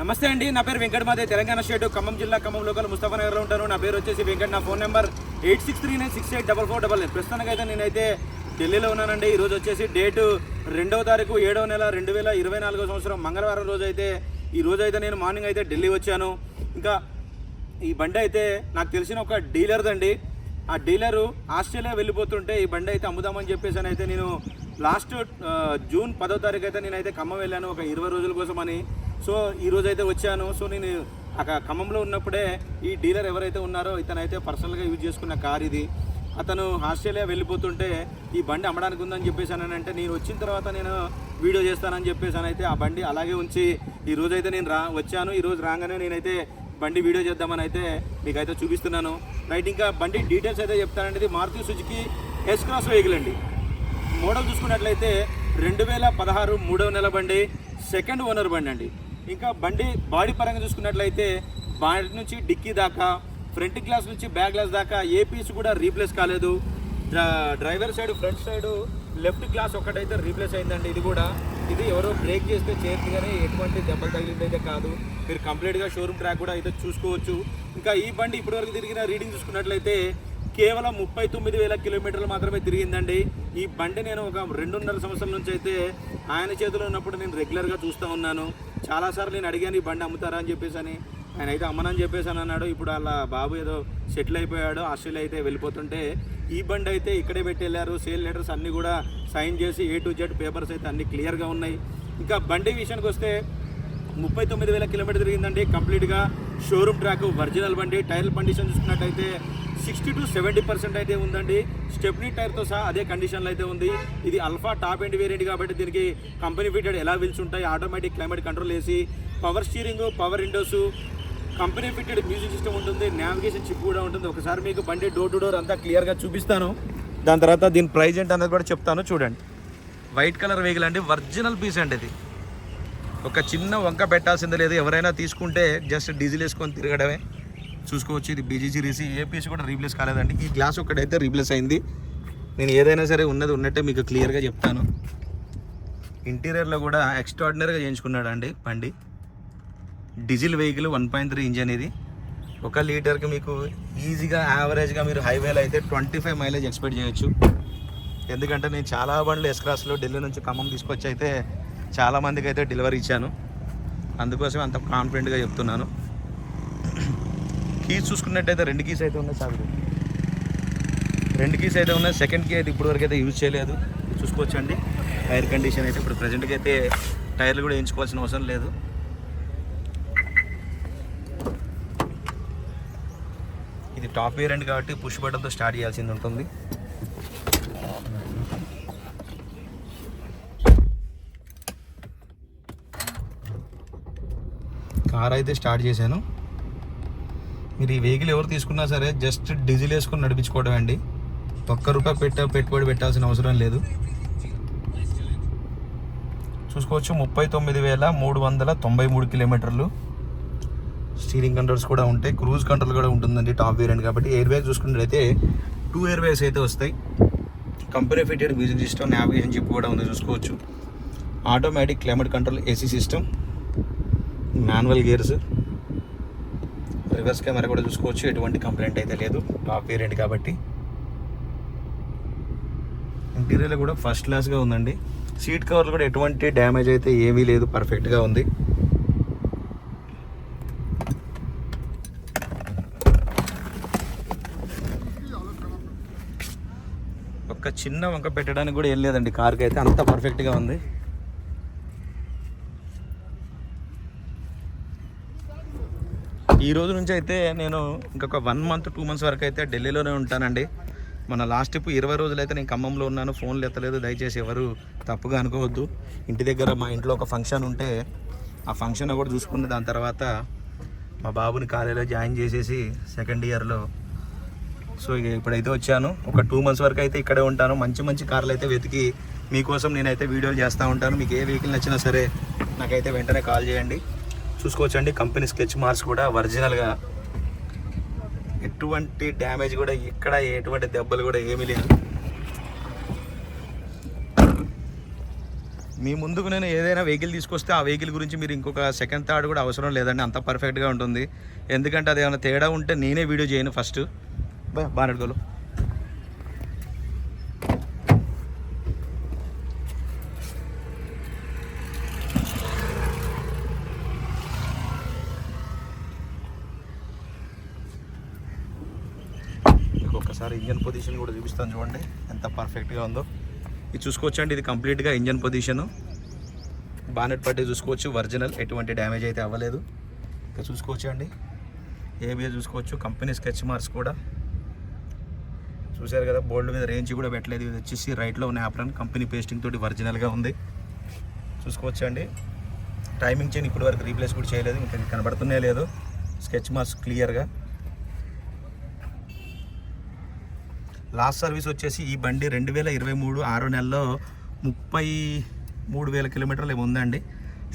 నమస్తే అండి నా పేరు వెంకట మాదే తెలంగాణ స్టేట్ ఖమ్మం జిల్లా ఖమ్మం లోకల్ ముస్తఫా నగర్లో ఉంటాను. నా పేరు వచ్చేసి వెంకట్ నా phone number eight six three nine six eight double four double nine ప్రస్తుతానికైతే నేనైతే ఢిల్లీలో ఉన్నానండి. ఈరోజు వచ్చేసి డేటు రెండవ తారీఖు ఏడవ నెల రెండు వేల ఇరవై నాలుగో సంవత్సరం. మంగళవారం రోజు అయితే ఈ రోజు అయితే నేను మార్నింగ్ అయితే ఢిల్లీ వచ్చాను. ఇంకా ఈ బండి అయితే నాకు తెలిసిన ఒక డీలర్దండి ఆ డీలరు ఆస్ట్రేలియా వెళ్ళిపోతుంటే ఈ బండి అయితే అమ్ముదామని చెప్పేసి అని అయితే నేను లాస్ట్ జూన్ పదో తారీఖు అయితే నేనైతే ఖమ్మం వెళ్ళాను. ఒక ఇరవై రోజుల కోసం అని సో ఈరోజు అయితే వచ్చాను. సో నేను అక్కడ ఖమ్మంలో ఉన్నప్పుడే ఈ డీలర్ ఎవరైతే ఉన్నారో ఇతనైతే పర్సనల్గా యూజ్ చేసుకున్న కార్ ఇది. అతను ఆస్ట్రేలియా వెళ్ళిపోతుంటే ఈ బండి అమ్మడానికి ఉందని చెప్పేసి అంటే నేను వచ్చిన తర్వాత నేను వీడియో చేస్తానని చెప్పేసి అయితే ఆ బండి అలాగే ఉంచి ఈ రోజు అయితే నేను రా వచ్చాను. ఈరోజు రాగానే నేనైతే బండి వీడియో చేద్దామని అయితే మీకైతే చూపిస్తున్నాను. రైట్ ఇంకా బండి డీటెయిల్స్ అయితే చెప్తానంటే ఇది Maruti Suzuki S cross vehicle అండి. మోడల్ చూసుకున్నట్లయితే రెండు వేల పదహారు మూడవ నెల బండి సెకండ్ ఓనర్ బండి అండి. ఇంకా బండి బాడీ పరంగా చూసుకున్నట్లయితే బాడీ నుంచి డిక్కీ దాకా ఫ్రంట్ గ్లాస్ నుంచి బ్యాక్ గ్లాస్ దాకా ఏ పీస్ కూడా రీప్లేస్ కాలేదు. Driver side front side left glass ఒకటైతే రీప్లేస్ అయిందండి. ఇది కూడా ఇది ఎవరో బ్రేక్ చేస్తే చేతి కానీ ఎటువంటి దెబ్బలు తగిలింది అయితే కాదు. మీరు కంప్లీట్గా షోరూమ్ ట్రాక్ కూడా అయితే చూసుకోవచ్చు. ఇంకా ఈ బండి ఇప్పటివరకు తిరిగిన రీడింగ్ చూసుకున్నట్లయితే కేవలం ముప్పై తొమ్మిది వేల కిలోమీటర్లు మాత్రమే తిరిగిందండి. ఈ బండి నేను ఒక రెండున్నర సంవత్సరం నుంచి అయితే ఆయన చేతిలో ఉన్నప్పుడు నేను రెగ్యులర్గా చూస్తూ ఉన్నాను. చాలాసార్లు నేను అడిగాను ఈ బండి అమ్ముతారా? అని చెప్పేసి అని. ఆయన అయితే అమ్మనని చెప్పేసి అని అన్నాడు. ఇప్పుడు అలా బాబు ఏదో సెటిల్ అయిపోయాడు ఆస్ట్రేలియా అయితే వెళ్ళిపోతుంటే ఈ బండి అయితే ఇక్కడే పెట్టి వెళ్ళారు సేల్ లెటర్స్ అన్నీ కూడా సైన్ చేసి ఏ టు జెడ్ పేపర్స్ అయితే అన్నీ క్లియర్గా ఉన్నాయి. ఇంకా బండి విషయానికి వస్తే ముప్పై తొమ్మిది వేల కిలోమీటర్ తిరిగిందండి. కంప్లీట్గా షోరూమ్ ట్రాక్ ఒరిజినల్ బండి. టైర్ కండిషన్ చూసుకున్నట్టయితే సిక్స్టీ టు సెవెంటీ పర్సెంట్ అయితే ఉందండి. స్టెప్నీ టైర్తో సహా అదే కండిషన్లో అయితే ఉంది. ఇది అల్ఫా టాప్ ఎండ్ వేరియంట్ కాబట్టి దీనికి కంపెనీ ఫిటెడ్ ఎలా వీల్స్ ఉంటాయి ఆటోమేటిక్ క్లైమేట్ కంట్రోల్ వేసి power steering power windows company fitted music system ఉంటుంది నావిగేషన్ చిప్ కూడా ఉంటుంది. ఒకసారి మీకు బండి డోర్ టు డోర్ అంతా క్లియర్గా చూపిస్తాను. దాని తర్వాత దీని ప్రైజ్ ఏంటి అనేది కూడా చెప్తాను చూడండి. వైట్ కలర్ వెహికల్ అండి ఒరిజినల్ పీస్ అండి ఇది. ఒక చిన్న వంక పెట్టాల్సిందే లేదు ఎవరైనా తీసుకుంటే జస్ట్ డీజిల్ వేసుకొని తిరగడమే. చూసుకోవచ్చు. ఇది బీజీజీ రీసీ ఏ పీస్ కూడా రీప్లేస్ కాలేదండి. ఈ గ్లాస్ ఒకటైతే రీప్లేస్ అయింది. నేను ఏదైనా సరే ఉన్నది ఉన్నట్టే మీకు క్లియర్గా చెప్తాను. ఇంటీరియర్లో కూడా ఎక్స్ట్రాడినరీగా చేయించుకున్నాడు అండి బండి. Diesel vehicle one point three engine ఇది ఒక లీటర్కి మీకు ఈజీగా యావరేజ్గా మీరు హైవేలో అయితే ట్వంటీ ఫైవ్ మైలేజ్ ఎక్స్పెక్ట్ చేయొచ్చు. ఎందుకంటే నేను చాలా బండ్లు ఎస్క్రాస్లో ఢిల్లీ నుంచి ఖమ్మం తీసుకొచ్చి అయితే చాలా మందికి అయితే డెలివరీ ఇచ్చాను. అందుకోసం అంత కాన్ఫిడెంట్గా చెప్తున్నాను. కీస్ చూసుకున్నట్టయితే రెండు కీస్ అయితే ఉన్నాయి సార్. రెండు కీస్ అయితే ఉన్నాయి. సెకండ్ కీ అయితే ఇప్పటివరకు వరకు అయితే యూజ్ చేయలేదు. చూసుకోవచ్చండి. టైర్ కండిషన్ అయితే ఇప్పుడు ప్రజెంట్కి అయితే టైర్లు కూడా వేయించుకోవాల్సిన అవసరం లేదు. ఇది టాప్ వేరియంట్ కాబట్టి పుష్ బటన్తో స్టార్ట్ చేయాల్సింది ఉంటుంది. కార్ అయితే స్టార్ట్ చేశాను. మీరు ఈ వెహికల్ ఎవరు తీసుకున్నా సరే జస్ట్ డీజిల్ వేసుకొని నడిపించుకోవడం అండి. ఒక్క రూపాయి పెట్ట పెట్టుబడి పెట్టాల్సిన అవసరం లేదు. చూసుకోవచ్చు ముప్పై తొమ్మిది వేల మూడు వందల తొంభై మూడు కిలోమీటర్లు. స్టీరింగ్ కంట్రోల్స్ కూడా ఉంటాయి. క్రూజ్ కంట్రోల్ కూడా ఉంటుందండి టాప్ వేరియంట్ కాబట్టి ఎయిర్ బ్యాగ్ చూసుకున్నట్లయితే టూ ఎయిర్ బ్యాగ్స్ అయితే వస్తాయి. Company fitted music system navigation chip కూడా ఉంది చూసుకోవచ్చు. Automatic climate control AC system manual gears reverse camera కూడా చూసుకోవచ్చు. ఎటువంటి కంప్లైంట్ అయితే లేదు. టాప్ వేరియంట్ కాబట్టి. ఇంటీరియర్ కూడా ఫస్ట్ క్లాస్గా ఉందండి. సీట్ కవర్లు కూడా ఎటువంటి డ్యామేజ్ అయితే ఏమీ లేదు. పర్ఫెక్ట్గా ఉంది. ఒక్క చిన్న వంక పెట్టడానికి కూడా ఏం లేదండి. కార్కి అయితే అంత పర్ఫెక్ట్గా ఉంది. రోజు నుంచి అయితే నేను ఇంకొక వన్ మంత్ టూ మంత్స్ వరకు అయితే ఢిల్లీలోనే ఉంటానండి. మన లాస్ట్ ట్రిప్ ఇరవై రోజులు అయితే నేను ఖమ్మంలో ఉన్నాను. ఫోన్లు ఎత్తలేదు. దయచేసి ఎవరు తప్పుగా అనుకోవద్దు. ఇంటి దగ్గర మా ఇంట్లో ఒక ఫంక్షన్ ఉంటే ఆ ఫంక్షన్ కూడా చూసుకున్న దాని తర్వాత మా బాబుని కాలేజీలో జాయిన్ చేసేసి సెకండ్ ఇయర్లో సో ఇక ఇప్పుడైతే వచ్చాను. ఒక టూ మంత్స్ వరకు అయితే ఇక్కడే ఉంటాను. మంచి మంచి కార్లు అయితే వెతికి మీకోసం నేనైతే వీడియోలు చేస్తూ ఉంటాను. మీకు ఏ వెహికల్ నచ్చినా సరే నాకైతే వెంటనే కాల్ చేయండి. చూసుకోవచ్చండి. కంపెనీ స్కెచ్ మార్క్స్ కూడా ఒరిజినల్గా ఎటువంటి డ్యామేజ్ కూడా ఎక్కడ ఎటువంటి దెబ్బలు కూడా ఏమీ లేదు మీ ముందుకు నేను ఏదైనా వెహికల్ తీసుకొస్తే ఆ వెహికల్ గురించి మీరు ఇంకొక సెకండ్ థర్డ్ కూడా అవసరం లేదండి. అంత పర్ఫెక్ట్గా ఉంటుంది. ఎందుకంటే అది ఏమైనా తేడా ఉంటే నేనే వీడియో చేయను ఫస్ట్ బాగా బాగా ఒకసారి ఇంజన్ పొజిషన్ కూడా చూపిస్తాను చూడండి. ఎంత పర్ఫెక్ట్గా ఉందో. ఇది చూసుకోవచ్చండి ఇది కంప్లీట్గా ఇంజన్ పొజిషను. బానెట్ పట్టి చూసుకోవచ్చు ఒరిజినల్ ఎటువంటి డ్యామేజ్ అయితే అవ్వలేదు. ఇంకా చూసుకోవచ్చు అండి ఏబిఏ చూసుకోవచ్చు కంపెనీ స్కెచ్ మార్క్స్ కూడా. చూశారు కదా బోల్డ్ మీద రేంజ్ కూడా పెట్టలేదు. ఇది వచ్చేసి రైట్లో ఉన్న యాప్రాన్ కంపెనీ పేస్టింగ్ తోటి ఒరిజినల్గా ఉంది. చూసుకోవచ్చు అండి టైమింగ్ చైన్ ఇప్పటి వరకు రీప్లేస్ కూడా చేయలేదు ఇంకా కనబడుతున్నే లేదు. స్కెచ్ మార్క్స్ క్లియర్గా లాస్ట్ సర్వీస్ వచ్చేసి ఈ బండి రెండు వేల ఇరవై మూడు ఆరో నెలలో ముప్పై మూడు వేల కిలోమీటర్లు ఏమి ఉందండి.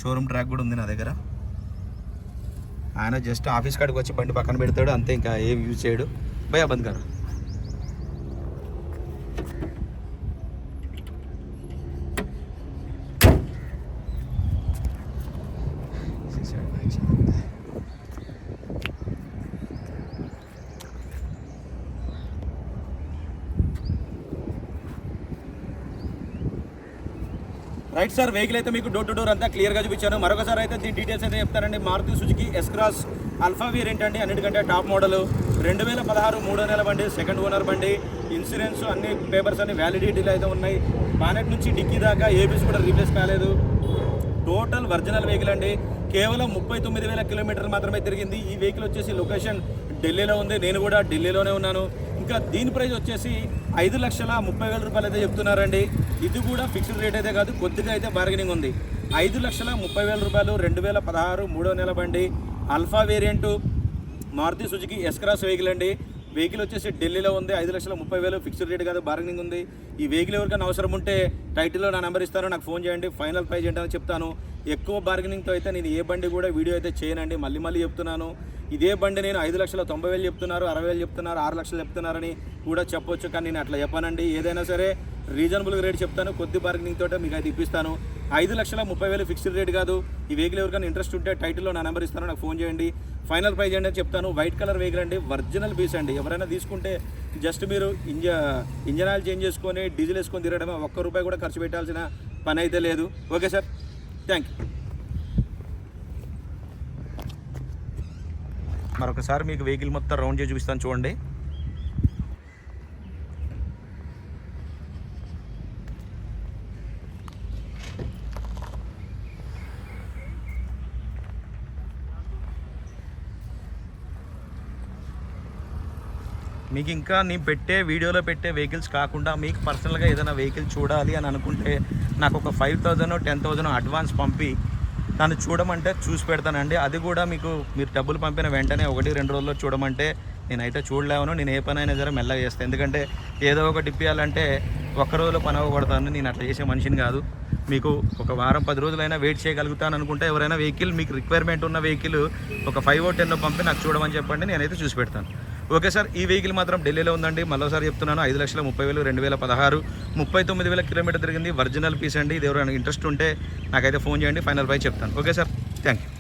షోరూమ్ ట్రాక్ కూడా ఉంది నా దగ్గర. ఆయన జస్ట్ ఆఫీస్ కాడికి వచ్చి బండి పక్కన పెడతాడు అంతే ఇంకా ఏం యూజ్ చేయడు. భయ బంద్ గారు రైట్ సార్ వెహికల్ అయితే మీకు డోర్ టు డోర్ అంతా క్లియర్గా చూపించాను. మరొకసారి అయితే దీని డీటెయిల్స్ అయితే చెప్తానండి. Maruti Suzuki S cross alpha వీర్ అండి. అన్నిటికంటే టాప్ మోడల్ రెండు వేల పదహారు మూడో నెల బండి సెకండ్ ఓనర్ బండి. ఇన్సూరెన్స్ అన్ని పేపర్స్ అన్ని వ్యాలిడిటీలు అయితే ఉన్నాయి. బానెట్ నుంచి డిక్కీ దాకా ఏబీస్ కూడా రీప్లేస్ కాలేదు. టోటల్ ఒరిజినల్ వెహికల్ అండి. కేవలం ముప్పై తొమ్మిది వేల కిలోమీటర్లు మాత్రమే తిరిగింది. ఈ వెహికల్ వచ్చేసి లొకేషన్ ఢిల్లీలో ఉంది. నేను కూడా ఢిల్లీలోనే ఉన్నాను. ఇంకా దీని ప్రైస్ వచ్చేసి ఐదు లక్షల ముప్పై వేల రూపాయలు అయితే చెప్తున్నారండి. ఇది కూడా ఫిక్స్డ్ రేట్ అయితే కాదు కొద్దిగా అయితే బార్గెనింగ్ ఉంది. ఐదు లక్షల ముప్పై వేల రూపాయలు రెండు వేల పదహారు మూడో నెల బండి. Alpha variant Maruti Suzuki S cross vehicle అండి. వెహికల్ వచ్చేసి ఢిల్లీలో ఉంది ఐదు లక్షల ముప్పై వేలు ఫిక్స్డ్ రేట్ కాదు బార్గెనింగ్ ఉంది. ఈ వెహికల్ ఎవరికైనా అవసరం ఉంటే టైటిల్లో నా నెంబర్ ఇస్తాను నాకు ఫోన్ చేయండి. ఫైనల్ ప్రైజ్ ఏంటని చెప్తాను. ఎక్కువ బార్గెనింగ్తో అయితే నేను ఏ బండి కూడా వీడియో అయితే చేయనండి. మళ్ళీ మళ్ళీ చెప్తున్నాను. ఇదే బండి నేను ఐదు లక్షల తొంభై వేలు చెప్తున్నారు అరవై వేలు చెప్తున్నారు ఆరు లక్షలు చెప్తున్నారని కూడా చెప్పొచ్చు. కానీ నేను అట్లా చెప్పానండి. ఏదైనా సరే రీజనబుల్ రేట్ చెప్తాను. కొద్ది బార్గెనింగ్ తోటే మీకు అయితే ఇప్పిస్తాను. ఐదు లక్షల ముప్పై వేలు ఫిక్స్డ్ రేట్ కాదు. ఈ వెహికల్ ఎవరికైనా ఇంట్రెస్ట్ ఉంటే టైటిల్లో నా నెంబర్ ఇస్తాను నాకు ఫోన్ చేయండి. ఫైనల్ ప్రైజ్ ఏంటి అని చెప్తాను. వైట్ కలర్ వెహికల్ అండి. ఒరిజినల్ పీస్ అండి. ఎవరైనా తీసుకుంటే జస్ట్ మీరు ఇంజ ఇంజన్ ఆయిల్ చేంజ్ చేసుకొని డీజిల్ వేసుకొని తిరగడమే ఒక్క రూపాయి కూడా ఖర్చు పెట్టాల్సిన పని అయితే లేదు. ఓకే సార్ థ్యాంక్ యూ మరొకసారి మీకు వెహికల్ మొత్తం రౌండ్ చేసి చూపిస్తాను చూడండి. మీకు ఇంకా నేను పెట్టే వీడియోలో పెట్టే వెహికల్స్ కాకుండా మీకు పర్సనల్గా ఏదైనా వెహికల్ చూడాలి అని అనుకుంటే నాకు ఒక five thousand ten thousand advance పంపి దాన్ని చూడమంటే చూసి పెడతానండి. అది కూడా మీకు మీరు డబ్బులు పంపిన వెంటనే ఒకటి రెండు రోజుల్లో చూడమంటే నేనైతే చూడలేను. నేను ఏ పని అయినా సరే మెల్లగా చేస్తాను ఎందుకంటే ఏదో ఒకటి ఇప్పియాలంటే ఒక్క రోజులో పని అవ్వకూడతాను నేను అట్లా చేసే మనిషిని కాదు. మీకు ఒక వారం పది రోజులైనా వెయిట్ చేయగలుగుతాను అనుకుంటే ఎవరైనా వెహికల్ మీకు రిక్వైర్మెంట్ ఉన్న వెహికల్ ఒక ఫైవ్ ఓ టెన్ పంపి నాకు చూడమని చెప్పండి. నేనైతే చూసి పెడతాను. ఓకే సార్ ఈ వెహికల్ మాత్రం ఢిల్లీలో ఉందండి. మరోసారి చెప్తున్నాను ఐదు లక్షల ముప్పై వేలు రెండు వేల పదహారు ముప్పై తొమ్మిది వేల కిలోమీటర్ తిరిగింది. ఒరిజినల్ పీస్ అండి. ఇది ఎవరైనా ఇంట్రెస్ట్ ఉంటే నాకైతే ఫోన్ చేయండి ఫైనల్ ప్రైస్ చెప్తాను. Okay sir thank you